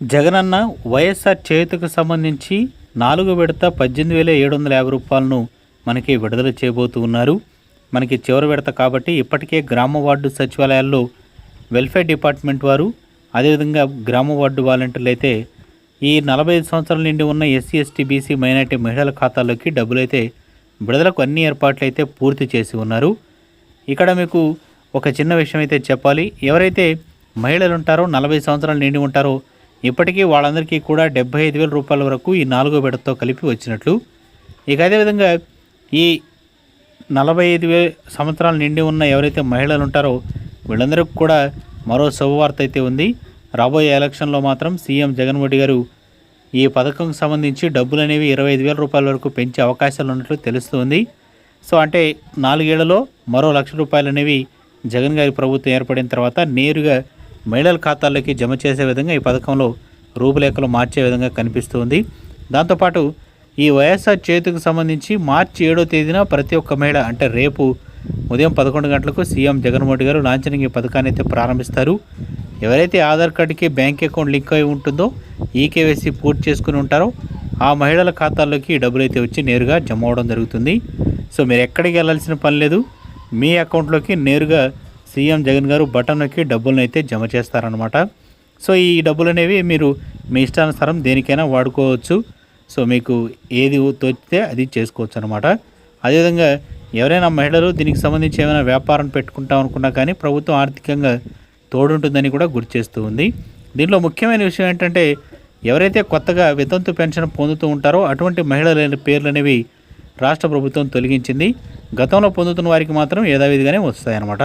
జగనన్న వైఎస్ఆర్ చేతికి సంబంధించి నాలుగు విడత పద్దెనిమిది వేల ఏడు వందల యాభై రూపాయలను మనకి విడుదల చేయబోతూ ఉన్నారు. మనకి చివరి విడత కాబట్టి ఇప్పటికే గ్రామ వార్డు సచివాలయాల్లో వెల్ఫేర్ డిపార్ట్మెంట్ వారు అదేవిధంగా గ్రామ వార్డు వాలంటీర్లు అయితే ఈ నలభై ఐదు సంవత్సరాల నుండి ఉన్న ఎస్సీ ఎస్టీ బీసీ మైనార్టీ మహిళల ఖాతాల్లోకి డబ్బులు అయితే విడుదలకు అన్ని ఏర్పాట్లు అయితే పూర్తి చేసి ఉన్నారు. ఇక్కడ మీకు ఒక చిన్న విషయం అయితే చెప్పాలి. ఎవరైతే మహిళలు ఉంటారో నలభై సంవత్సరాలు నిండి ఉంటారో ఇప్పటికీ వాళ్ళందరికీ కూడా డెబ్బై ఐదు వేల రూపాయల వరకు ఈ నాలుగో విడతతో కలిపి వచ్చినట్లు. ఇక అదేవిధంగా ఈ నలభై ఐదు వే సంవత్సరాలు నిండి ఉన్న ఎవరైతే మహిళలు ఉంటారో వీళ్ళందరికీ కూడా మరో శుభవార్త అయితే ఉంది. రాబోయే ఎలక్షన్లో మాత్రం సీఎం జగన్మోహన్ రెడ్డి గారు ఈ పథకం సంబంధించి డబ్బులు అనేవి ఇరవై ఐదు వేల రూపాయల వరకు పెంచే అవకాశాలు ఉన్నట్లు తెలుస్తుంది. సో అంటే నాలుగేళ్ళలో మరో లక్ష రూపాయలు అనేవి జగన్ గారి ప్రభుత్వం ఏర్పడిన తర్వాత నేరుగా మహిళల ఖాతాల్లోకి జమ చేసే విధంగా ఈ పథకంలో రూపురేఖలు మార్చే విధంగా కనిపిస్తుంది. దాంతోపాటు ఈ వైఎస్ఆర్ చేతికి సంబంధించి మార్చి ఏడో తేదీన ప్రతి ఒక్క మహిళ అంటే రేపు ఉదయం పదకొండు గంటలకు సీఎం జగన్మోహన్ గారు లాంఛనంగా ఈ పథకాన్ని అయితే ప్రారంభిస్తారు. ఎవరైతే ఆధార్ కార్డుకి బ్యాంక్ అకౌంట్ లింక్ అయి ఉంటుందో ఈ కేవైసీ పూర్తి చేసుకుని ఉంటారో ఆ మహిళల ఖాతాల్లోకి డబ్బులు అయితే వచ్చి నేరుగా జమ అవడం జరుగుతుంది. సో మీరు ఎక్కడికి వెళ్ళాల్సిన పని లేదు. మీ అకౌంట్లోకి నేరుగా సీఎం జగన్ గారు బటన్ నొక్కి డబ్బులను అయితే జమ చేస్తారనమాట సో ఈ డబ్బులు అనేవి మీరు మీ ఇష్టానుసారం దేనికైనా వాడుకోవచ్చు. సో మీకు ఏది తోచితే అది చేసుకోవచ్చు అనమాట అదేవిధంగా ఎవరైనా మహిళలు దీనికి సంబంధించి ఏమైనా వ్యాపారం పెట్టుకుంటాం అనుకున్నా కానీ ప్రభుత్వం ఆర్థికంగా తోడుంటుందని కూడా గుర్తు చేస్తూ ఉంది. దీనిలో ముఖ్యమైన విషయం ఏంటంటే ఎవరైతే కొత్తగా వితంతు పెన్షన్ పొందుతూ ఉంటారో అటువంటి మహిళల పేర్లు అనేవి రాష్ట్ర ప్రభుత్వం తొలగించింది. గతంలో పొందుతున్న వారికి మాత్రం యథావిధిగానే వస్తాయన్నమాట.